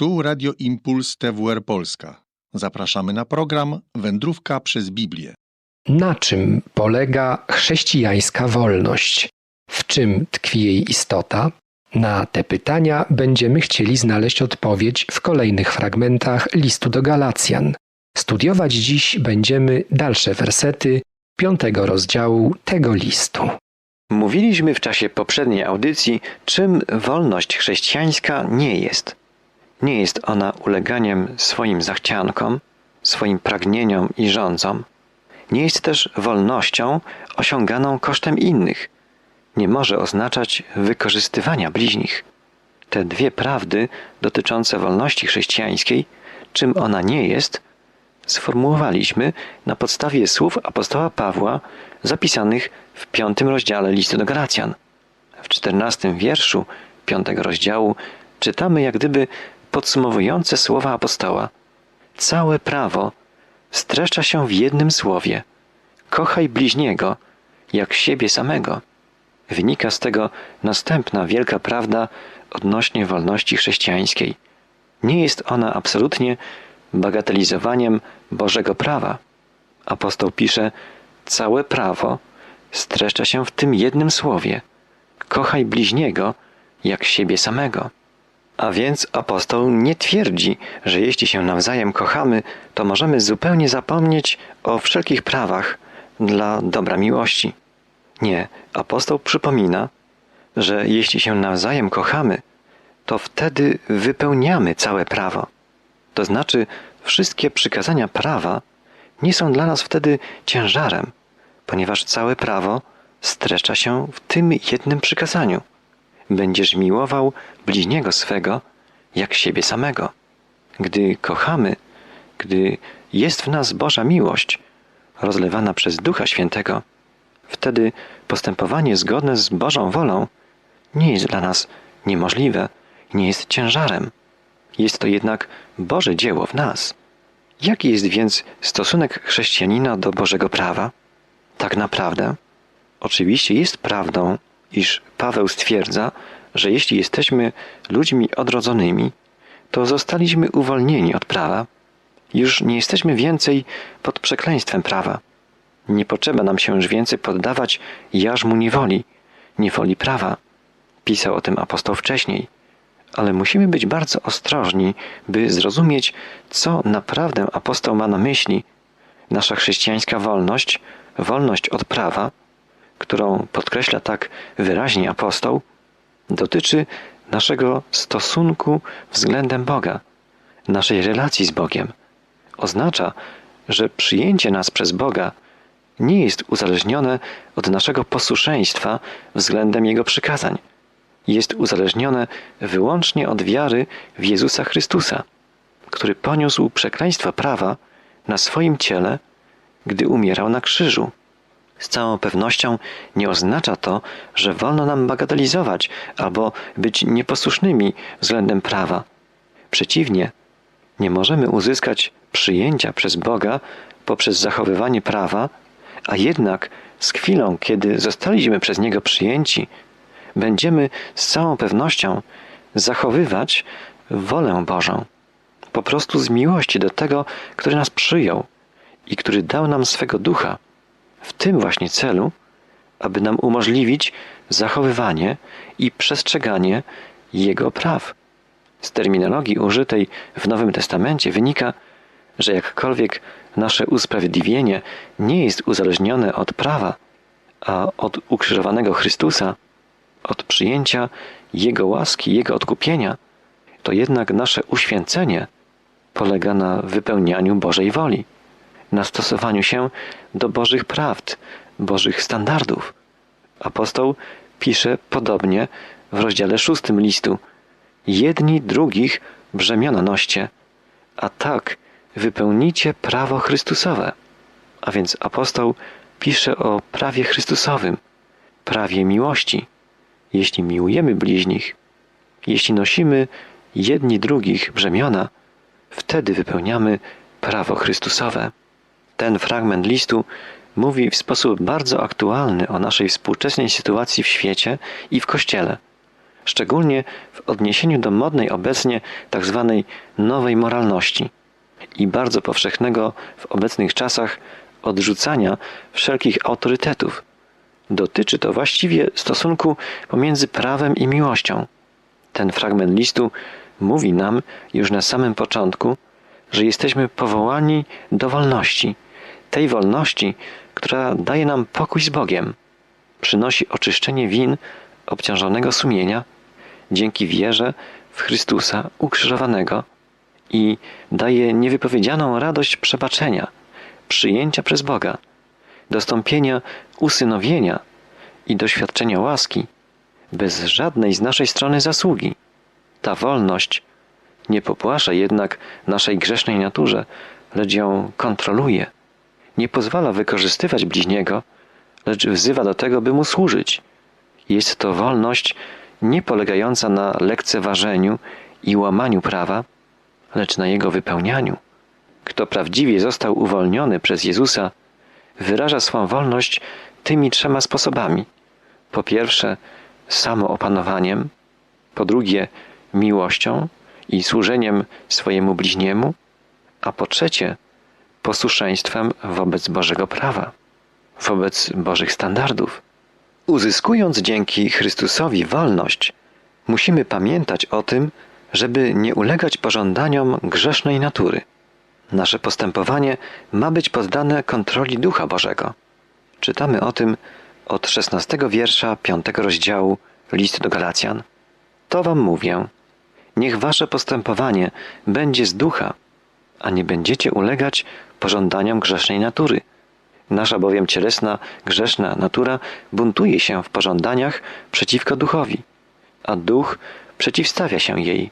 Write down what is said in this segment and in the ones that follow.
Tu Radio Impuls TWR Polska. Zapraszamy na program Wędrówka przez Biblię. Na czym polega chrześcijańska wolność? W czym tkwi jej istota? Na te pytania będziemy chcieli znaleźć odpowiedź w kolejnych fragmentach listu do Galacjan. Studiować dziś będziemy dalsze wersety piątego rozdziału tego listu. Mówiliśmy w czasie poprzedniej audycji, czym wolność chrześcijańska nie jest. Nie jest ona uleganiem swoim zachciankom, swoim pragnieniom i rządzom. Nie jest też wolnością osiąganą kosztem innych. Nie może oznaczać wykorzystywania bliźnich. Te dwie prawdy dotyczące wolności chrześcijańskiej, czym ona nie jest, sformułowaliśmy na podstawie słów apostoła Pawła zapisanych w piątym rozdziale listu do Galacjan. W czternastym wierszu piątego rozdziału czytamy jak gdyby podsumowujące słowa apostoła. Całe prawo streszcza się w jednym słowie: kochaj bliźniego jak siebie samego. Wynika z tego następna wielka prawda odnośnie wolności chrześcijańskiej. Nie jest ona absolutnie bagatelizowaniem Bożego prawa. Apostoł pisze: Całe prawo streszcza się w tym jednym słowie: kochaj bliźniego jak siebie samego. A więc apostoł nie twierdzi, że jeśli się nawzajem kochamy, to możemy zupełnie zapomnieć o wszelkich prawach dla dobra miłości. Nie, apostoł przypomina, że jeśli się nawzajem kochamy, to wtedy wypełniamy całe prawo. To znaczy, wszystkie przykazania prawa nie są dla nas wtedy ciężarem, ponieważ całe prawo streszcza się w tym jednym przykazaniu. Będziesz miłował bliźniego swego jak siebie samego. Gdy kochamy, gdy jest w nas Boża miłość, rozlewana przez Ducha Świętego, wtedy postępowanie zgodne z Bożą wolą nie jest dla nas niemożliwe, nie jest ciężarem. Jest to jednak Boże dzieło w nas. Jaki jest więc stosunek chrześcijanina do Bożego prawa? Tak naprawdę, oczywiście jest prawdą, iż Paweł stwierdza, że jeśli jesteśmy ludźmi odrodzonymi, to zostaliśmy uwolnieni od prawa. Już nie jesteśmy więcej pod przekleństwem prawa. Nie potrzeba nam się już więcej poddawać jarzmu niewoli, niewoli prawa. Pisał o tym apostoł wcześniej. Ale musimy być bardzo ostrożni, by zrozumieć, co naprawdę apostoł ma na myśli. Nasza chrześcijańska wolność, wolność od prawa, którą podkreśla tak wyraźnie apostoł, dotyczy naszego stosunku względem Boga, naszej relacji z Bogiem. Oznacza, że przyjęcie nas przez Boga nie jest uzależnione od naszego posłuszeństwa względem Jego przykazań. Jest uzależnione wyłącznie od wiary w Jezusa Chrystusa, który poniósł przekleństwo prawa na swoim ciele, gdy umierał na krzyżu. Z całą pewnością nie oznacza to, że wolno nam bagatelizować albo być nieposłusznymi względem prawa. Przeciwnie, nie możemy uzyskać przyjęcia przez Boga poprzez zachowywanie prawa, a jednak z chwilą, kiedy zostaliśmy przez Niego przyjęci, będziemy z całą pewnością zachowywać wolę Bożą. Po prostu z miłości do tego, który nas przyjął i który dał nam swego ducha w tym właśnie celu, aby nam umożliwić zachowywanie i przestrzeganie Jego praw. Z terminologii użytej w Nowym Testamencie wynika, że jakkolwiek nasze usprawiedliwienie nie jest uzależnione od prawa, a od ukrzyżowanego Chrystusa, od przyjęcia Jego łaski, Jego odkupienia, to jednak nasze uświęcenie polega na wypełnianiu Bożej woli na stosowaniu się do Bożych prawd, Bożych standardów. Apostoł pisze podobnie w rozdziale szóstym listu: Jedni drugich brzemiona noście, a tak wypełnicie prawo Chrystusowe. A więc apostoł pisze o prawie Chrystusowym, prawie miłości. Jeśli miłujemy bliźnich, jeśli nosimy jedni drugich brzemiona, wtedy wypełniamy prawo Chrystusowe. Ten fragment listu mówi w sposób bardzo aktualny o naszej współczesnej sytuacji w świecie i w Kościele. szczególnie w odniesieniu do modnej obecnie tzw. nowej moralności i bardzo powszechnego w obecnych czasach odrzucania wszelkich autorytetów. Dotyczy to właściwie stosunku pomiędzy prawem i miłością. Ten fragment listu mówi nam już na samym początku, że jesteśmy powołani do wolności, tej wolności, która daje nam pokój z Bogiem, przynosi oczyszczenie win obciążonego sumienia dzięki wierze w Chrystusa ukrzyżowanego i daje niewypowiedzianą radość przebaczenia, przyjęcia przez Boga, dostąpienia usynowienia i doświadczenia łaski bez żadnej z naszej strony zasługi. Ta wolność nie popłasza jednak naszej grzesznej naturze, lecz ją kontroluje. Nie pozwala wykorzystywać bliźniego, lecz wzywa do tego, by mu służyć. Jest to wolność nie polegająca na lekceważeniu i łamaniu prawa, lecz na jego wypełnianiu. Kto prawdziwie został uwolniony przez Jezusa, wyraża swą wolność tymi trzema sposobami. Po pierwsze, samoopanowaniem, po drugie, miłością i służeniem swojemu bliźniemu, a po trzecie, posłuszeństwem wobec Bożego prawa, wobec Bożych standardów. Uzyskując dzięki Chrystusowi wolność, musimy pamiętać o tym, żeby nie ulegać pożądaniom grzesznej natury. Nasze postępowanie ma być poddane kontroli Ducha Bożego. Czytamy o tym od 16 wiersza 5 rozdziału List do Galacjan. To wam mówię. Niech wasze postępowanie będzie z ducha, a nie będziecie ulegać pożądaniom grzesznej natury. Nasza bowiem cielesna, grzeszna natura buntuje się w pożądaniach przeciwko duchowi, a duch przeciwstawia się jej.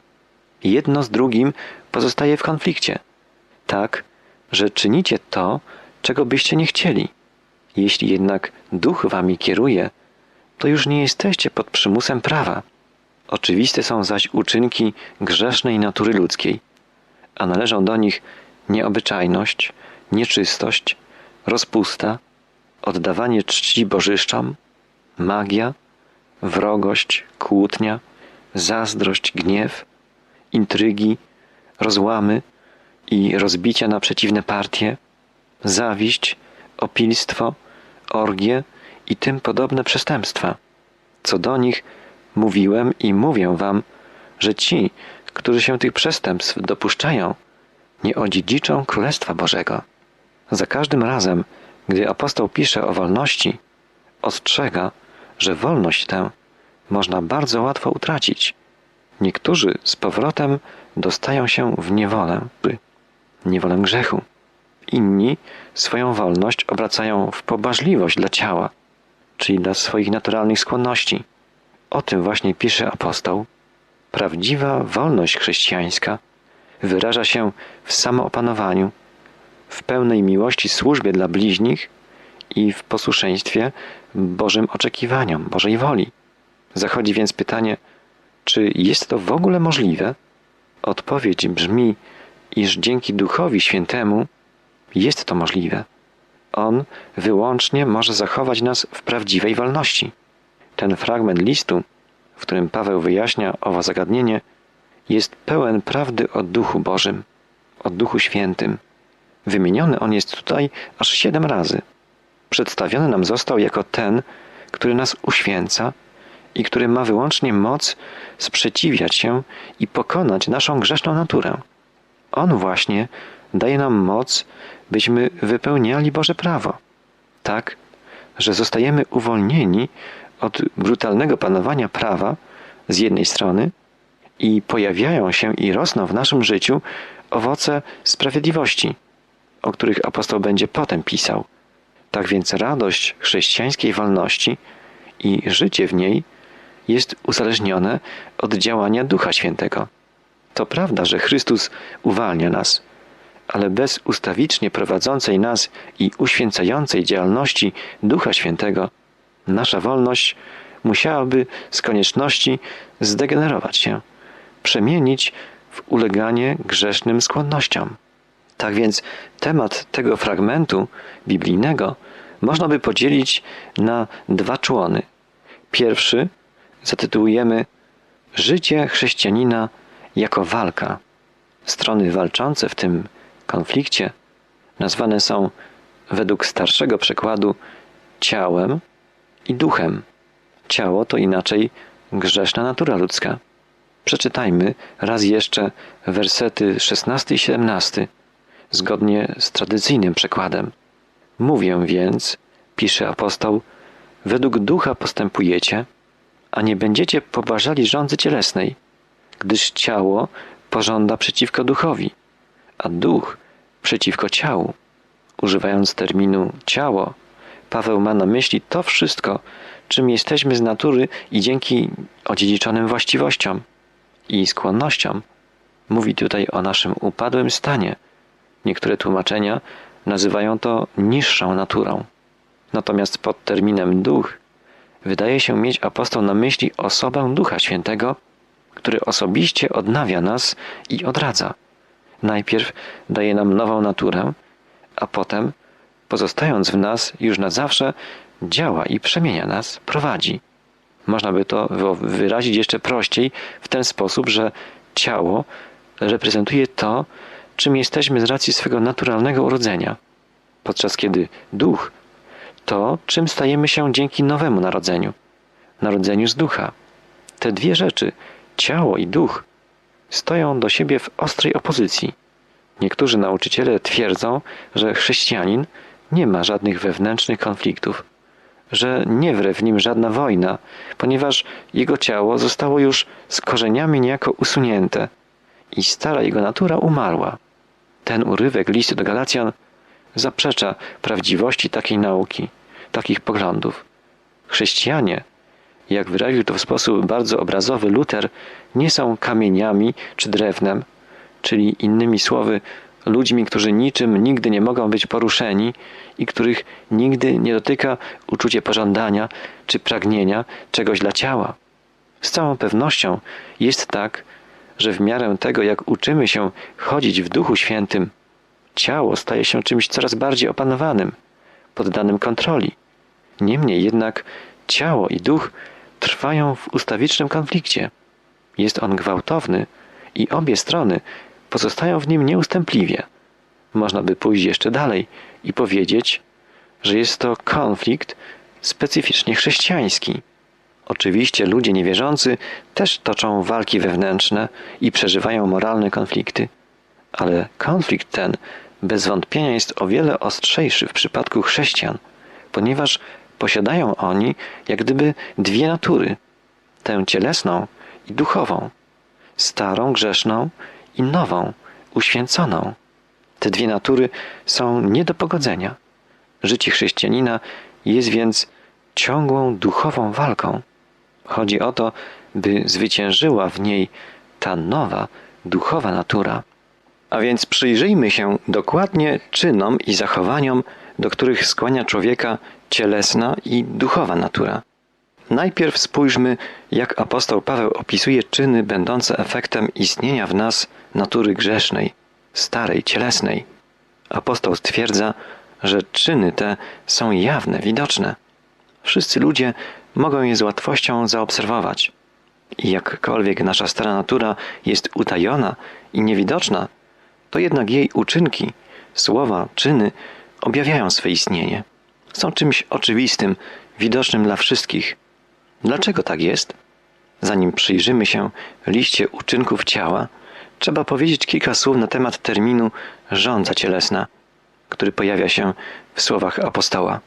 Jedno z drugim pozostaje w konflikcie, tak, że czynicie to, czego byście nie chcieli. Jeśli jednak duch wami kieruje, to już nie jesteście pod przymusem prawa. Oczywiste są zaś uczynki grzesznej natury ludzkiej, a należą do nich nieobyczajność, nieczystość, rozpusta, oddawanie czci bożyszczom, magia, wrogość, kłótnia, zazdrość, gniew, intrygi, rozłamy i rozbicia na przeciwne partie, zawiść, opilstwo, orgie i tym podobne przestępstwa. Co do nich mówiłem i mówię wam, że ci, którzy się tych przestępstw dopuszczają, nie odziedziczą Królestwa Bożego. Za każdym razem, gdy apostoł pisze o wolności, ostrzega, że wolność tę można bardzo łatwo utracić. Niektórzy z powrotem dostają się w niewolę, niewolę grzechu. Inni swoją wolność obracają w pobażliwość dla ciała, czyli dla swoich naturalnych skłonności. O tym właśnie pisze apostoł. Prawdziwa wolność chrześcijańska wyraża się w samoopanowaniu, w pełnej miłości służbie dla bliźnich i w posłuszeństwie Bożym oczekiwaniom, Bożej woli. Zachodzi więc pytanie, czy jest to w ogóle możliwe? Odpowiedź brzmi, iż dzięki Duchowi Świętemu jest to możliwe. On wyłącznie może zachować nas w prawdziwej wolności. Ten fragment listu, w którym Paweł wyjaśnia owo zagadnienie, jest pełen prawdy o Duchu Bożym, o Duchu Świętym. Wymieniony on jest tutaj aż siedem razy. Przedstawiony nam został jako ten, który nas uświęca i który ma wyłącznie moc sprzeciwiać się i pokonać naszą grzeszną naturę. On właśnie daje nam moc, byśmy wypełniali Boże prawo, tak, że zostajemy uwolnieni od brutalnego panowania prawa z jednej strony i pojawiają się i rosną w naszym życiu owoce sprawiedliwości, o których apostoł będzie potem pisał. Tak więc radość chrześcijańskiej wolności i życie w niej jest uzależnione od działania Ducha Świętego. To prawda, że Chrystus uwalnia nas, ale bez ustawicznie prowadzącej nas i uświęcającej działalności Ducha Świętego, nasza wolność musiałaby z konieczności zdegenerować się, przemienić w uleganie grzesznym skłonnościom. Tak więc temat tego fragmentu biblijnego można by podzielić na dwa człony. Pierwszy zatytułujemy życie chrześcijanina jako walka. Strony walczące w tym konflikcie nazwane są według starszego przekładu ciałem i duchem. Ciało to inaczej grzeszna natura ludzka. Przeczytajmy raz jeszcze wersety 16 i 17 zgodnie z tradycyjnym przekładem. Mówię więc, pisze apostoł, według ducha postępujecie, a nie będziecie poważali rządzy cielesnej, gdyż ciało pożąda przeciwko duchowi, a duch przeciwko ciału. Używając terminu ciało, Paweł ma na myśli to wszystko, czym jesteśmy z natury i dzięki odziedziczonym właściwościom i skłonnościom. Mówi tutaj o naszym upadłym stanie. Niektóre tłumaczenia nazywają to niższą naturą. Natomiast pod terminem duch wydaje się mieć apostoł na myśli osobę Ducha Świętego, który osobiście odnawia nas i odradza. Najpierw daje nam nową naturę, a potem, pozostając w nas już na zawsze, działa i przemienia nas, prowadzi. Można by to wyrazić jeszcze prościej w ten sposób, że ciało reprezentuje to, czym jesteśmy z racji swego naturalnego urodzenia, podczas kiedy duch to, czym stajemy się dzięki nowemu narodzeniu narodzeniu z ducha. Te dwie rzeczy, ciało i duch, stoją do siebie w ostrej opozycji. Niektórzy nauczyciele twierdzą, że chrześcijanin nie ma żadnych wewnętrznych konfliktów, że nie wre w nim żadna wojna, ponieważ jego ciało zostało już z korzeniami niejako usunięte i stara jego natura umarła. Ten urywek listu do Galacjan zaprzecza prawdziwości takiej nauki, takich poglądów. Chrześcijanie, jak wyraził to w sposób bardzo obrazowy Luter, nie są kamieniami czy drewnem, czyli innymi słowy, ludźmi, którzy niczym nigdy nie mogą być poruszeni i których nigdy nie dotyka uczucie pożądania czy pragnienia czegoś dla ciała. Z całą pewnością jest tak, że w miarę tego, jak uczymy się chodzić w Duchu Świętym, ciało staje się czymś coraz bardziej opanowanym, poddanym kontroli. Niemniej jednak ciało i duch trwają w ustawicznym konflikcie. Jest on gwałtowny i obie strony pozostają w nim nieustępliwie. Można by pójść jeszcze dalej i powiedzieć, że jest to konflikt specyficznie chrześcijański. Oczywiście ludzie niewierzący też toczą walki wewnętrzne i przeżywają moralne konflikty, ale konflikt ten bez wątpienia jest o wiele ostrzejszy w przypadku chrześcijan, ponieważ posiadają oni jak gdyby dwie natury: tę cielesną i duchową, starą, grzeszną i nową, uświęconą. Te dwie natury są nie do pogodzenia. Życie chrześcijanina jest więc ciągłą duchową walką. Chodzi o to, by zwyciężyła w niej ta nowa, duchowa natura. A więc przyjrzyjmy się dokładnie czynom i zachowaniom, do których skłania człowieka cielesna i duchowa natura. Najpierw spójrzmy, jak apostoł Paweł opisuje czyny będące efektem istnienia w nas natury grzesznej, starej, cielesnej. Apostoł stwierdza, że czyny te są jawne, widoczne. Wszyscy ludzie mogą je z łatwością zaobserwować. I jakkolwiek nasza stara natura jest utajona i niewidoczna, to jednak jej uczynki, słowa, czyny objawiają swe istnienie. Są czymś oczywistym, widocznym dla wszystkich. Dlaczego tak jest? Zanim przyjrzymy się liście uczynków ciała, trzeba powiedzieć kilka słów na temat terminu rządza cielesna, który pojawia się w słowach apostoła.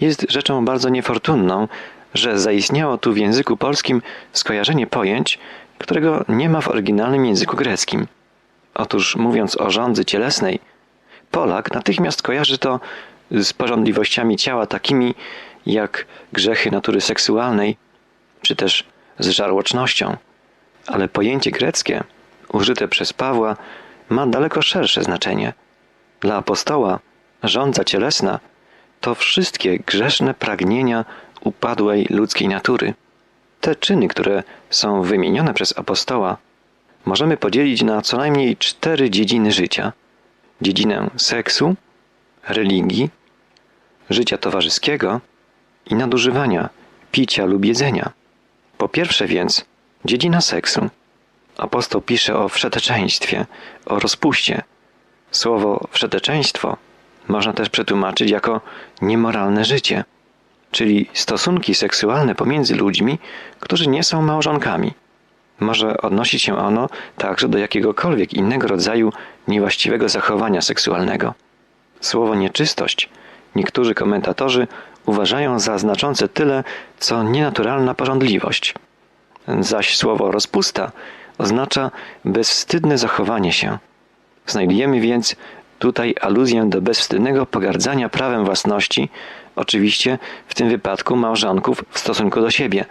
Jest rzeczą bardzo niefortunną, że zaistniało tu w języku polskim skojarzenie pojęć, którego nie ma w oryginalnym języku greckim. Otóż mówiąc o rządzy cielesnej, Polak natychmiast kojarzy to z porządliwościami ciała takimi jak grzechy natury seksualnej, czy też z żarłocznością. Ale pojęcie greckie, użyte przez Pawła, ma daleko szersze znaczenie. Dla apostoła rządza cielesna to wszystkie grzeszne pragnienia upadłej ludzkiej natury. Te czyny, które są wymienione przez apostoła, możemy podzielić na co najmniej cztery dziedziny życia: dziedzinę seksu, religii, życia towarzyskiego i nadużywania, picia lub jedzenia. Po pierwsze więc, Dziedzina seksu. Apostoł pisze o wszeteczeństwie, o rozpuście. Słowo wszeteczeństwo można też przetłumaczyć jako niemoralne życie, czyli stosunki seksualne pomiędzy ludźmi, którzy nie są małżonkami. Może odnosić się ono także do jakiegokolwiek innego rodzaju niewłaściwego zachowania seksualnego. Słowo nieczystość niektórzy komentatorzy uważają za znaczące tyle, co nienaturalna porządliwość. Zaś słowo rozpusta oznacza bezwstydne zachowanie się. Znajdujemy więc tutaj aluzję do bezwstydnego pogardzania prawem własności, oczywiście w tym wypadku małżonków w stosunku do siebie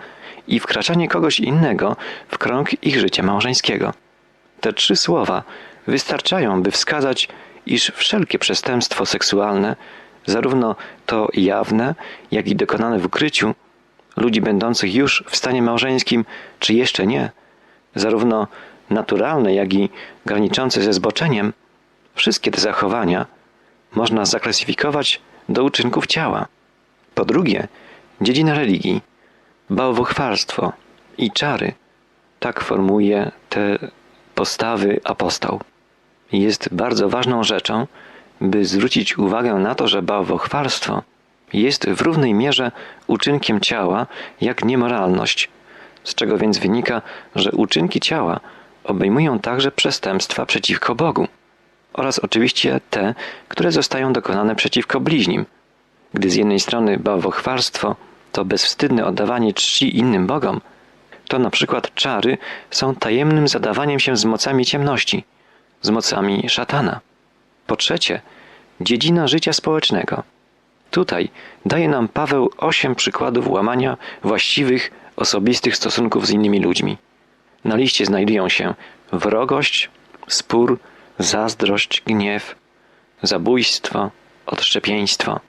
i wkraczanie kogoś innego w krąg ich życia małżeńskiego. Te trzy słowa wystarczają, by wskazać, iż wszelkie przestępstwo seksualne, zarówno to jawne, jak i dokonane w ukryciu, ludzi będących już w stanie małżeńskim, czy jeszcze nie, zarówno naturalne, jak i graniczące ze zboczeniem, wszystkie te zachowania można zaklasyfikować do uczynków ciała. Po drugie, dziedzina religii, bałwochwalstwo i czary. Tak formuje te postawy apostoł. Jest bardzo ważną rzeczą, by zwrócić uwagę na to, że bałwochwalstwo jest w równej mierze uczynkiem ciała jak niemoralność, z czego więc wynika, że uczynki ciała obejmują także przestępstwa przeciwko Bogu oraz oczywiście te, które zostają dokonane przeciwko bliźnim. Gdy z jednej strony bałwochwalstwo to bezwstydne oddawanie czci innym bogom, to na przykład czary są tajemnym zadawaniem się z mocami ciemności, z mocami szatana. Po trzecie, dziedzina życia społecznego. Tutaj daje nam Paweł osiem przykładów łamania właściwych, osobistych stosunków z innymi ludźmi. Na liście znajdują się wrogość, spór, zazdrość, gniew, zabójstwo, odszczepieństwo.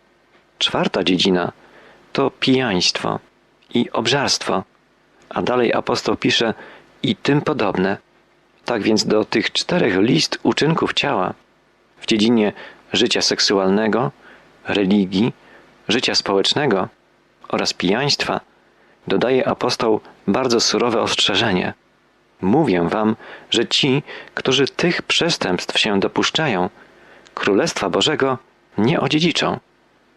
Czwarta dziedzina to pijaństwo i obżarstwo, a dalej apostoł pisze i tym podobne. Tak więc do tych czterech list uczynków ciała w dziedzinie życia seksualnego, religii, życia społecznego oraz pijaństwa dodaje apostoł bardzo surowe ostrzeżenie. Mówię wam, że ci, którzy tych przestępstw się dopuszczają, Królestwa Bożego nie odziedziczą.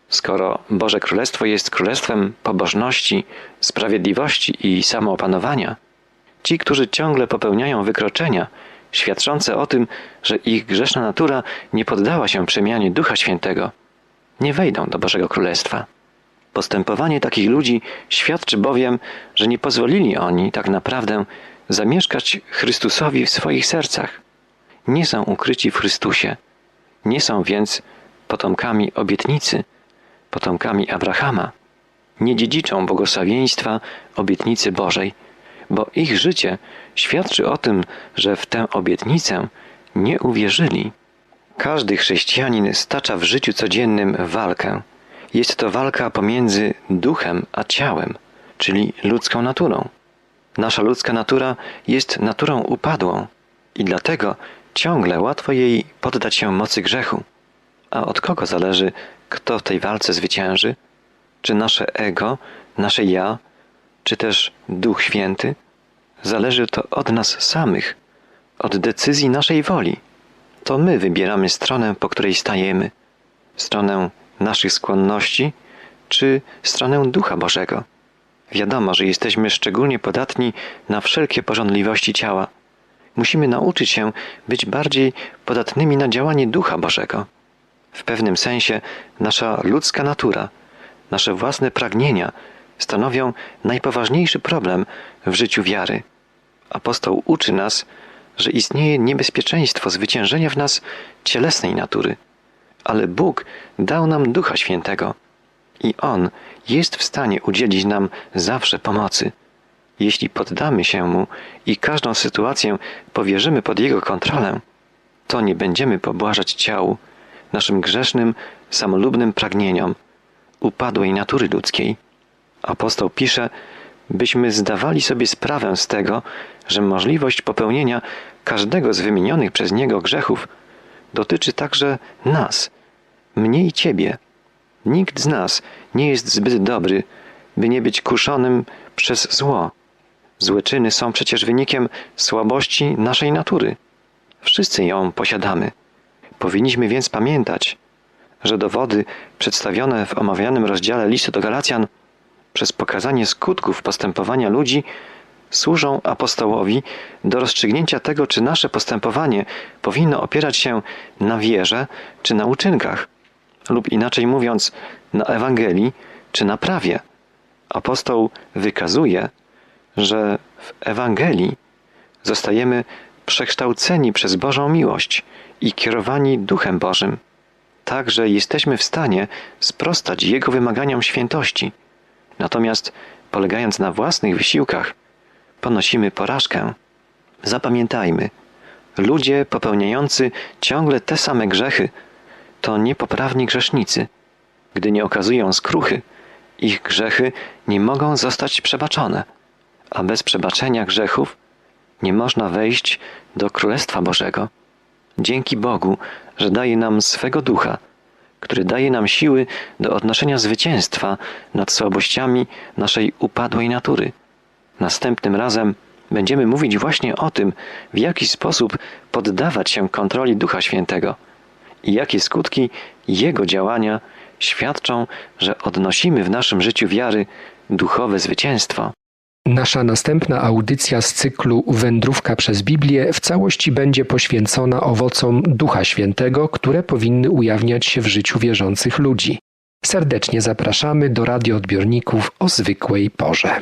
Skoro Boże Królestwo jest królestwem pobożności, sprawiedliwości i samoopanowania, ci, którzy ciągle popełniają wykroczenia, świadczące o tym, że ich grzeszna natura nie poddała się przemianie Ducha Świętego, nie wejdą do Bożego Królestwa. Postępowanie takich ludzi świadczy bowiem, że nie pozwolili oni tak naprawdę zamieszkać Chrystusowi w swoich sercach. Nie są ukryci w Chrystusie, nie są więc potomkami obietnicy, potomkami Abrahama. Nie dziedziczą błogosławieństwa obietnicy Bożej, bo ich życie świadczy o tym, że w tę obietnicę nie uwierzyli. Każdy chrześcijanin stacza w życiu codziennym walkę. Jest to walka pomiędzy duchem a ciałem, czyli ludzką naturą. Nasza ludzka natura jest naturą upadłą i dlatego ciągle łatwo jej poddać się mocy grzechu. A od kogo zależy, kto w tej walce zwycięży? Czy nasze ego, nasze ja, czy też Duch Święty? Zależy to od nas samych, od decyzji naszej woli. To my wybieramy stronę, po której stajemy, stronę naszych skłonności, czy stronę Ducha Bożego. Wiadomo, że jesteśmy szczególnie podatni na wszelkie porządliwości ciała. Musimy nauczyć się być bardziej podatnymi na działanie Ducha Bożego. W pewnym sensie nasza ludzka natura, nasze własne pragnienia stanowią najpoważniejszy problem w życiu wiary. Apostoł uczy nas, że istnieje niebezpieczeństwo zwyciężenia w nas cielesnej natury, ale Bóg dał nam Ducha Świętego i On jest w stanie udzielić nam zawsze pomocy. Jeśli poddamy się Mu i każdą sytuację powierzymy pod Jego kontrolę, to nie będziemy pobłażać ciału, naszym grzesznym, samolubnym pragnieniom, upadłej natury ludzkiej. Apostoł pisze, byśmy zdawali sobie sprawę z tego, że możliwość popełnienia każdego z wymienionych przez niego grzechów dotyczy także nas, mnie i ciebie. Nikt z nas nie jest zbyt dobry, by nie być kuszonym przez zło. Złe czyny są przecież wynikiem słabości naszej natury. Wszyscy ją posiadamy. Powinniśmy więc pamiętać, że dowody przedstawione w omawianym rozdziale listu do Galacjan przez pokazanie skutków postępowania ludzi służą apostołowi do rozstrzygnięcia tego, czy nasze postępowanie powinno opierać się na wierze czy na uczynkach, lub inaczej mówiąc, na Ewangelii czy na prawie. Apostoł wykazuje, że w Ewangelii zostajemy przekształceni przez Bożą miłość i kierowani Duchem Bożym, tak że jesteśmy w stanie sprostać Jego wymaganiom świętości. Natomiast polegając na własnych wysiłkach, ponosimy porażkę. Zapamiętajmy, ludzie popełniający ciągle te same grzechy to niepoprawni grzesznicy. Gdy nie okazują skruchy, ich grzechy nie mogą zostać przebaczone, a bez przebaczenia grzechów nie można wejść do Królestwa Bożego. Dzięki Bogu, że daje nam swego ducha, który daje nam siły do odnoszenia zwycięstwa nad słabościami naszej upadłej natury. Następnym razem będziemy mówić właśnie o tym, w jaki sposób poddawać się kontroli Ducha Świętego i jakie skutki Jego działania świadczą, że odnosimy w naszym życiu wiary duchowe zwycięstwo. Nasza następna audycja z cyklu Wędrówka przez Biblię w całości będzie poświęcona owocom Ducha Świętego, które powinny ujawniać się w życiu wierzących ludzi. Serdecznie zapraszamy do radioodbiorników o zwykłej porze.